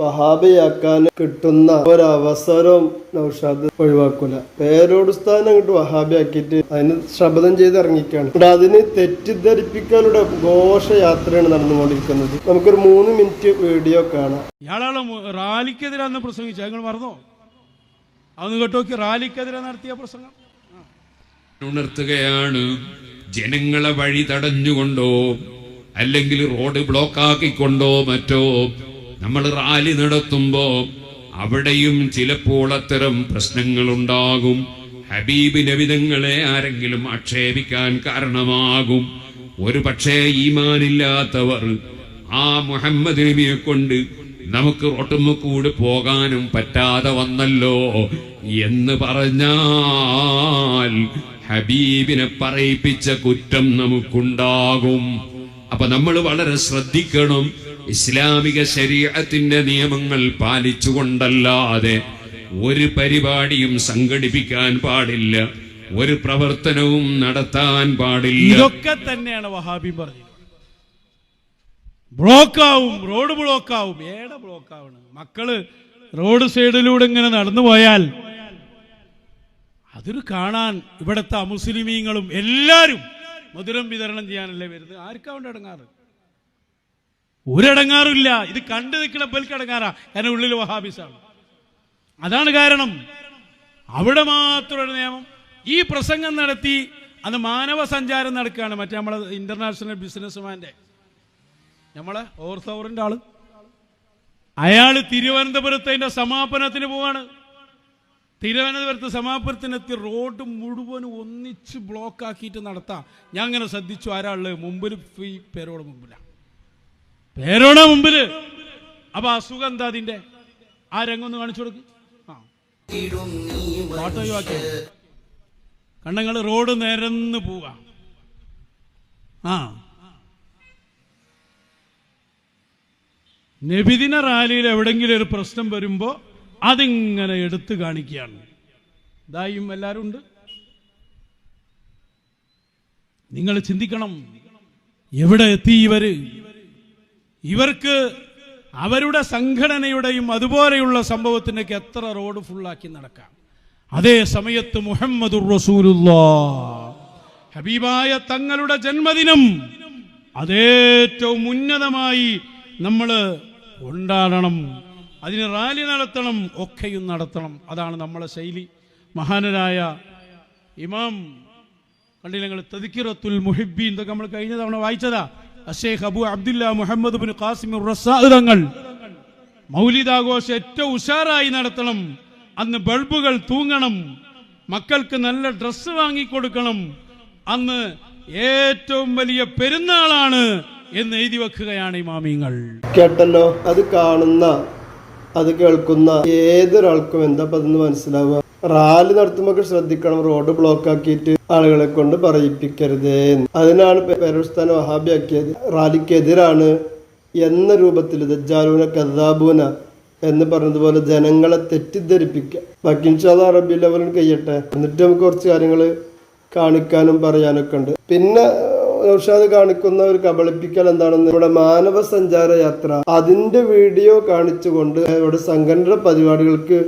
വഹാബിയാക്കാൻ കിട്ടുന്ന ഒരവസരവും നൗഷാദ് ഒഴിവാക്കൂല. പേരോട് സ്ഥാനം അങ്ങോട്ട് വഹാബിയാക്കിയിട്ട് അതിന് ശപഥം ചെയ്ത് ഇറങ്ങിക്കാണ് ഇവിടെ അതിന് തെറ്റിദ്ധരിപ്പിക്കാനുള്ള ഘോഷയാത്രയാണ് നടന്നുകൊണ്ടിരിക്കുന്നത്. നമുക്കൊരു മൂന്ന് മിനിറ്റ് വീഡിയോ കാണാം. ഇയാളാണ് റാലിക്കെതിരെ അന്ന് പ്രസംഗിച്ചു നിങ്ങൾ മറന്നോ? അന്ന് കേട്ടോക്കി റാലിക്കെതിരെ നടത്തിയ പ്രസംഗം. ഉണർത്തുകയാണ്. ജനങ്ങളെ വഴി തടഞ്ഞുകൊണ്ടോ അല്ലെങ്കിൽ റോഡ് ബ്ലോക്ക് ബ്ലോക്കാക്കിക്കൊണ്ടോ മറ്റോ നമ്മൾ റാലി നടത്തുമ്പോ അവിടെയും ചിലപ്പോൾ അത്തരം പ്രശ്നങ്ങളുണ്ടാകും. ഹബീബ് നബിതങ്ങളെ ആരെങ്കിലും ആക്ഷേപിക്കാൻ കാരണമാകും. ഒരു പക്ഷേ ഈമാനില്ലാത്തവർ ആ മുഹമ്മദ് നബിയെ കൊണ്ട് നമുക്ക് റോട്ടുമ്മക്കൂട് പോകാനും പറ്റാതെ വന്നല്ലോ എന്ന് പറഞ്ഞാൽ ഹബീബിനെ പറയിപ്പിച്ച കുറ്റം നമുക്കുണ്ടാകും. അപ്പൊ നമ്മൾ വളരെ ശ്രദ്ധിക്കണം. ഇസ്ലാമിക ശരീരത്തിന്റെ നിയമങ്ങൾ പാലിച്ചുകൊണ്ടല്ലാതെ ഒരു പരിപാടിയും സംഘടിപ്പിക്കാൻ പാടില്ല ഒരു പ്രവർത്തനവും നടത്താൻ പാടില്ല. ഇതൊക്കെ തന്നെയാണ് വഹാബി പറഞ്ഞത്. ബ്ലോക്കാവും റോഡ് ബ്ലോക്കാവും ഏടെ ബ്ലോക്കാവണ്. മക്കൾ റോഡ് സൈഡിലൂടെ ഇങ്ങനെ നടന്നു പോയാൽ അതൊരു കാണാൻ ഇവിടുത്തെ അമുസ്ലിമീങ്ങളും എല്ലാരും മധുരം വിതരണം ചെയ്യാനല്ലേ വരുന്നത്? ആർക്കാവുണ്ട് ഇടങ്ങാറ് ഒരടങ്ങാറില്ല ഇത് കണ്ടു നിൽക്കുന്ന ബൽക്കടങ്ങാറാ കാരണം ഉള്ളിൽ വഹാബിസാണ്. അതാണ് കാരണം. അവിടെ മാത്രം ഒരു നിയമം. ഈ പ്രസംഗം നടത്തി അന്ന് മാനവ സഞ്ചാരം നടക്കുകയാണ് മറ്റേ നമ്മളെ ഇന്റർനാഷണൽ ബിസിനസ്മാന്റെ നമ്മളെ ഓർസവറിന്റെ ആൾ. അയാൾ തിരുവനന്തപുരത്ത് അതിന്റെ സമാപനത്തിന് പോവാണ്. തിരുവനന്തപുരത്ത് സമാപനത്തിനെത്തി റോഡ് മുഴുവനും ഒന്നിച്ച് ബ്ലോക്ക് ആക്കിയിട്ട് നടത്താം. ഞാൻ അങ്ങനെ ശ്രദ്ധിച്ചു ആരാളുള്ളത് മുമ്പിൽ ഈ പേരോട് മുമ്പിലാണ് പേരോടെ മുമ്പിൽ. അപ്പൊ അസുഖം എന്താ അതിന്റെ ആ രംഗം ഒന്ന് കാണിച്ചു കൊടുക്ക്. കണ്ണങ്ങൾ റോഡ് നിരന്ന് പോവുക. ആ. നബിദിന റാലിയിൽ എവിടെങ്കിലും ഒരു പ്രശ്നം വരുമ്പോ അതിങ്ങനെ എടുത്തു കാണിക്കുകയാണ്. ഇതായും എല്ലാവരും ഉണ്ട്. നിങ്ങൾ ചിന്തിക്കണം. എവിടെ എത്തി ഇവർ? ഇവർക്ക് അവരുടെ സംഘടനയുടെയും അതുപോലെയുള്ള സംഭവത്തിനൊക്കെ എത്ര റോഡ് ഫുള്ളാക്കി നടക്കാം. അതേ സമയത്ത് റസൂലുള്ളാ. ഹബീബായ തങ്ങളുടെ ജന്മദിനം അതേറ്റവും ഉന്നതമായി നമ്മൾ കൊണ്ടാടണം അതിന് റാലി നടത്തണം ഒക്കെയും നടത്തണം. അതാണ് നമ്മളെ ശൈലി. മഹാനരായ ഇമാം കണ്ടില്ല നിങ്ങൾ തദിക്കിറത്തുൽ മുഹിബി എന്തൊക്കെ നമ്മൾ കഴിഞ്ഞ തവണ വായിച്ചതാ. അഷേഖ് അബു അബ്ദുല്ല മുഹമ്മദ് ബിൻ ഖാസിം തങ്ങൾ മൗലിദാഘോഷം ഏറ്റവും ഉഷാറായി നടത്തണം. അന്ന് ബൾബുകൾ തൂങ്ങണം. മക്കൾക്ക് നല്ല ഡ്രസ്സ് വാങ്ങിക്കൊടുക്കണം. അന്ന് ഏറ്റവും വലിയ പെരുന്നാളാണ് എന്ന് എഴുതി വെക്കുകയാണ് ഇമാമിങ്ങൾ കേട്ടല്ലോ? അത് കാണുന്ന അത് കേൾക്കുന്ന ഏതൊരാൾക്കും എന്താ പതെന്ന് മനസ്സിലാവുക? റാലി നടത്തുമ്പോൾ ശ്രദ്ധിക്കണം റോഡ് ബ്ലോക്ക് ആക്കിയിട്ട് ആളുകളെ കൊണ്ട് പറയിപ്പിക്കരുത്. അതിനാണ് പേരസ്ഥാനം വഹാബിയാക്കിയത്. റാലിക്കെതിരാണ് എന്ന രൂപത്തിൽ ദജ്ജാലൂന കദാബൂന എന്ന് പറഞ്ഞതുപോലെ ജനങ്ങളെ തെറ്റിദ്ധരിപ്പിക്കുക ബാക്കി ഇൻഷാദ് അറബി ലെവലിൽ കഴിയട്ടെ. എന്നിട്ട് നമുക്ക് കുറച്ച് കാര്യങ്ങൾ കാണിക്കാനും പറയാനൊക്കെ ഉണ്ട്. പിന്നെ നൗഷാദ് കാണിക്കുന്ന ഒരു കബളിപ്പിക്കൽ എന്താണെന്ന് ഇവിടെ മാനവ സഞ്ചാര യാത്ര. അതിന്റെ വീഡിയോ കാണിച്ചുകൊണ്ട് ഇവിടെ സംഘടന പരിപാടികൾക്ക്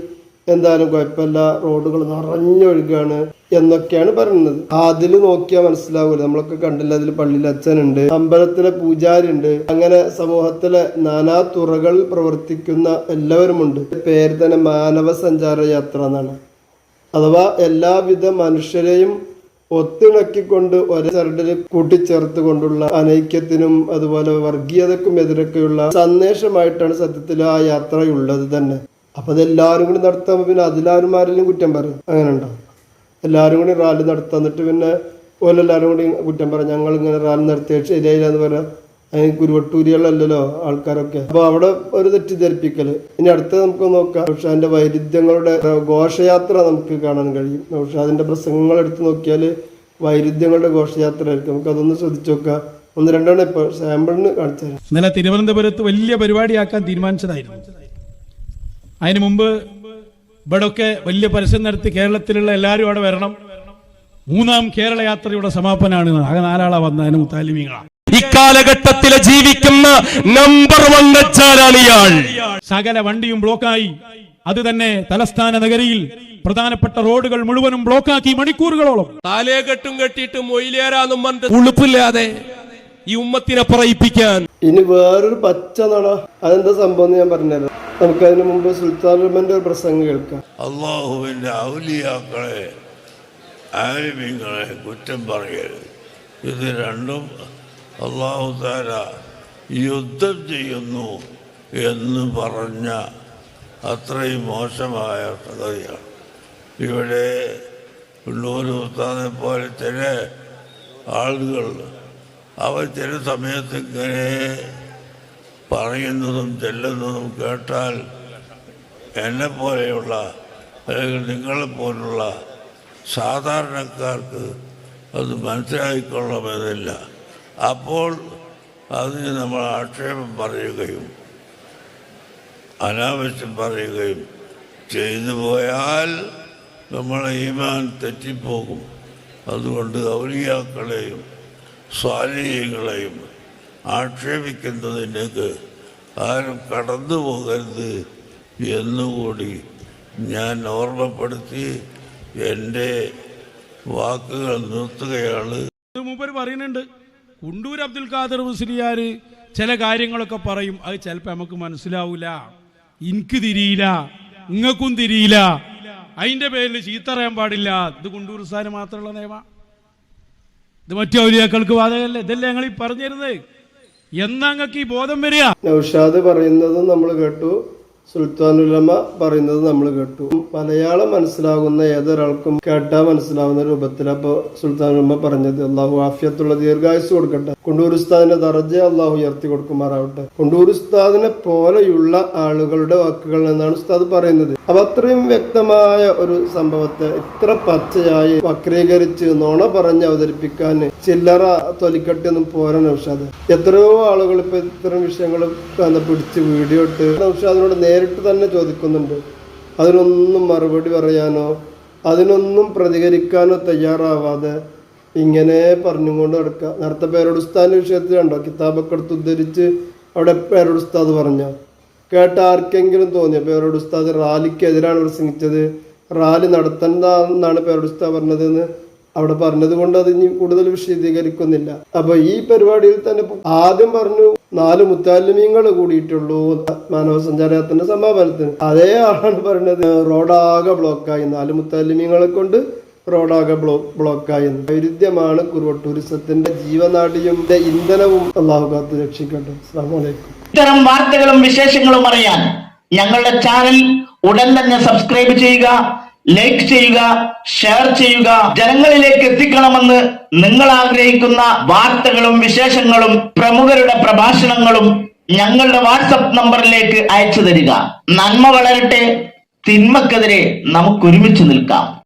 എന്തായാലും കുഴപ്പമില്ല. റോഡുകൾ നിറഞ്ഞൊഴുകാണ് എന്നൊക്കെയാണ് പറയുന്നത്. അതിൽ നോക്കിയാൽ മനസ്സിലാവില്ല നമ്മളൊക്കെ കണ്ടില്ല അതിൽ പള്ളിയിൽ അച്ഛനുണ്ട് അമ്പലത്തിലെ പൂജാരി ഉണ്ട് അങ്ങനെ സമൂഹത്തിലെ നാനാ തുറകളിൽ പ്രവർത്തിക്കുന്ന എല്ലാവരുമുണ്ട്. പേര് തന്നെ മാനവ സഞ്ചാര യാത്ര എന്നാണ്. അഥവാ എല്ലാവിധ മനുഷ്യരെയും ഒത്തിണക്കിക്കൊണ്ട് ഒരേ ചരടിൽ കൂട്ടിച്ചേർത്ത് കൊണ്ടുള്ള അനൈക്യത്തിനും അതുപോലെ വർഗീയതക്കും എതിരൊക്കെയുള്ള സന്ദേശമായിട്ടാണ് സത്യത്തിൽ ആ യാത്രയുള്ളത് തന്നെ. അപ്പൊ അതെല്ലാവരും കൂടി നടത്താൻ പിന്നെ അതിലാരും ആരെങ്കിലും കുറ്റം പറയും? അങ്ങനെ എല്ലാവരും കൂടി റാലി നടത്താൻ എന്നിട്ട് പിന്നെ ഓലെല്ലാവരും കൂടി കുറ്റം പറയും. ഞങ്ങൾ ഇങ്ങനെ റാലി നടത്തിയ ശരിയായില്ല എന്ന് പറയാം. അതിന് കുരുവട്ടൂരികളല്ലല്ലോ ആൾക്കാരൊക്കെ. അപ്പോൾ അവിടെ ഒരു തെറ്റിദ്ധരിപ്പിക്കൽ ഇനി അടുത്ത നമുക്ക് നോക്കാം. നൗഷാദിന്റെ വൈരുദ്ധ്യങ്ങളുടെ ഘോഷയാത്ര നമുക്ക് കാണാൻ കഴിയും. നൗഷാദിന്റെ പ്രസംഗങ്ങൾ എടുത്ത് നോക്കിയാൽ വൈരുദ്ധ്യങ്ങളുടെ ഘോഷയാത്ര ആയിരിക്കും നമുക്ക് അതൊന്ന് ശ്രദ്ധിച്ചു നോക്കാം. ഒന്ന് രണ്ടെണ്ണം ഇപ്പോൾ സാമ്പിളിന് കാണിച്ചു തരാം. ഇന്നലെ തിരുവനന്തപുരത്ത് വലിയ പരിപാടിയാക്കാൻ തീരുമാനിച്ചതായിരുന്നു. അതിനു മുമ്പ് ഇവിടെയൊക്കെ വലിയ പരസ്യം നടത്തി കേരളത്തിലുള്ള എല്ലാവരും അവിടെ വരണം. മൂന്നാം കേരള യാത്രയുടെ സമാപനമാണ് ആകെ നാലാളാ വന്ന അതിന് മുത്താലിമീങ്ങളാണ് ഇക്കാലഘട്ടത്തിലെ ജീവിക്കുന്ന നമ്പർ വൺ ഇയാൾ സകല വണ്ടിയും ബ്ലോക്കായി. അത് തന്നെ തലസ്ഥാന നഗരിയിൽ പ്രധാനപ്പെട്ട റോഡുകൾ മുഴുവനും ബ്ലോക്കാക്കി മണിക്കൂറുകളോളം. താലേകെട്ടും കെട്ടിയിട്ട് മൊയിലേരാന്നും പറഞ്ഞിട്ട് ഉളുപ്പില്ലാതെ ഈ ഉമ്മത്തിനെ പറയിപ്പിക്കാൻ. ഇനി വേറൊരു പച്ച നട. അതെന്താ സംഭവം എന്ന് ഞാൻ പറഞ്ഞുതരാം. നമുക്കതിന് മുമ്പ് സുൽത്താനുമന്റെ ഒരു പ്രസംഗം കേൾക്കാം. അള്ളാഹുവിന്റെ ഔലിയാക്കളെ ആലിമീങ്ങളെ കുറ്റം പറയരുത്. ഇത് രണ്ടും അള്ളാഹു താര യുദ്ധം ചെയ്യുന്നു എന്ന് പറഞ്ഞ അത്രയും മോശമായ സംഗതിയാണ് ഇവിടെ ഉള്ളൂർ ഉത്താനെ പോലെ ചില ആളുകൾ അവർ ചില സമയത്ത് ഇങ്ങനെ പറയുന്നതും ചെല്ലുന്നതും കേട്ടാൽ എന്നെ പോലെയുള്ള അല്ലെങ്കിൽ നിങ്ങളെ പോലുള്ള സാധാരണക്കാർക്ക് അത് മനസ്സിലായിക്കൊള്ളണമെന്നില്ല അപ്പോൾ അതിന് നമ്മൾ ആക്ഷേപം പറയുകയും അനാവശ്യം പറയുകയും ചെയ്തു പോയാൽ നമ്മളെ ഈമാൻ തെറ്റിപ്പോകും. അതുകൊണ്ട് ഔലിയാക്കളെയും സ്വാലീയങ്ങളെയും ആക്ഷേപിക്കുന്നതിലേക്ക് ആരും കടന്നു പോകരുത് എന്നുകൂടി ഞാൻ ഓർമ്മപ്പെടുത്തി എന്റെ വാക്കുകൾ നിർത്തുകയാണ്. ഇത് മൂപ്പര് പറയുന്നുണ്ട് കുണ്ടൂർ അബ്ദുൽ ഖാദർ മുസ്ലിയാർ ചില കാര്യങ്ങളൊക്കെ പറയും. അത് ചിലപ്പോൾ നമുക്ക് മനസ്സിലാവൂല. എനിക്ക് തിരിയില്ല. നിങ്ങൾക്കും തിരിയില്ല. അതിന്റെ പേരിൽ ചീത്തറയാൻ പാടില്ല. ഇത് കുണ്ടൂർ സാർ മാത്രമുള്ള നിയമ. ഇത് മറ്റു ഔലിയാക്കൾക്ക് ബാധകല്ലേ ഇതല്ലേ ഞങ്ങൾ ഈ പറഞ്ഞിരുന്നത്? എന്നാ നിങ്ങൾക്ക് ഈ ബോധം വരിക? നൗഷാദ് പറയുന്നത് നമ്മൾ കേട്ടു സുൽത്താനുലമ പറയുന്നത് നമ്മൾ കേട്ടു. മലയാളം മനസ്സിലാകുന്ന ഏതൊരാൾക്കും കേട്ടാ മനസ്സിലാവുന്ന രൂപത്തിൽ അപ്പൊ സുൽത്താനുലമ പറഞ്ഞത് അള്ളാഹു ആഫിയത്തുള്ള ദീർഘായുസ് കൊടുക്കട്ടെ. കൊണ്ടൂർ ഉസ്താദിന്റെ ദർജ അള്ളാഹു ഉയർത്തി കൊടുക്കുമാറാവട്ടെ. കൊണ്ടൂർ ഉസ്താദിനെ പോലെയുള്ള ആളുകളുടെ വാക്കുകൾ എന്നാണ് ഉസ്താദ് പറയുന്നത്. അപ്പൊ അത്രയും വ്യക്തമായ ഒരു സംഭവത്തെ ഇത്ര പച്ചയായി വക്രീകരിച്ച് നുണ പറഞ്ഞ് അവതരിപ്പിക്കാൻ ചില്ലറ തൊലിക്കട്ടിയൊന്നും പോരാ നൗഷാദ്. എത്രയോ ആളുകൾ ഇപ്പൊ ഇത്തരം വിഷയങ്ങൾ പിടിച്ച് വീഡിയോ ഇട്ട് നൗഷാദിനോട് നേരിട്ട് തന്നെ ചോദിക്കുന്നുണ്ട്. അതിനൊന്നും മറുപടി പറയാനോ അതിനൊന്നും പ്രതികരിക്കാനോ തയ്യാറാവാതെ ഇങ്ങനെ പറഞ്ഞുകൊണ്ട് നടക്കുക നേരത്തെ പേരോട് ഉസ്താദിന്റെ വിഷയത്തിൽ കണ്ടോ? കിതാബൊക്കെ എടുത്ത് ഉദ്ധരിച്ച് അവിടെ പേരോട് ഉസ്താദ് പറഞ്ഞ. കേട്ട ആർക്കെങ്കിലും തോന്നിയോ പേരോട് ഉസ്താദ് റാലിക്കെതിരാണ് പ്രസംഗിച്ചത് റാലി നടത്തണ്ട എന്നാണ് പേരോട് ഉസ്താദ് പറഞ്ഞതെന്ന് അവിടെ പറഞ്ഞത് കൊണ്ട് അത് ഇനി കൂടുതൽ വിശദീകരിക്കുന്നില്ല. അപ്പൊ ഈ പരിപാടിയിൽ തന്നെ ആദ്യം പറഞ്ഞു നാല് മുത്താലിമീങ്ങൾ കൂടിയിട്ടുള്ളൂ. മാനവ സഞ്ചാരത്തിന്റെ സമാപനത്തിന്. അതേ ആളാണ് പറഞ്ഞത്. റോഡാകെ ബ്ലോക്കായി നാല് മുത്താലിമീങ്ങളെ കൊണ്ട് റോഡാകെ ബ്ലോ ബ്ലോക്കായി. എന്ന്. വൈരുദ്ധ്യമാണ് കുറുവ ടൂറിസത്തിന്റെ ജീവനാടിയും ഇന്ധനവും. അള്ളാഹു കാത്ത് രക്ഷിക്കട്ടെ. അസ്സാമലൈക്കും ഇത്തരം വാർത്തകളും വിശേഷങ്ങളും അറിയാൻ ഞങ്ങളുടെ ചാനൽ ഉടൻ തന്നെ സബ്സ്ക്രൈബ് ചെയ്യുക ലൈക്ക് ചെയ്യുക ഷെയർ ചെയ്യുക. ജനങ്ങളിലേക്ക് എത്തിക്കണമെന്ന് നിങ്ങൾ ആഗ്രഹിക്കുന്ന വാർത്തകളും വിശേഷങ്ങളും പ്രമുഖരുടെ പ്രഭാഷണങ്ങളും ഞങ്ങളുടെ വാട്സപ്പ് നമ്പറിലേക്ക് അയച്ചു തരിക. നന്മ വളരട്ടെ തിന്മക്കെതിരെ നമുക്ക് ഒരുമിച്ച് നിൽക്കാം.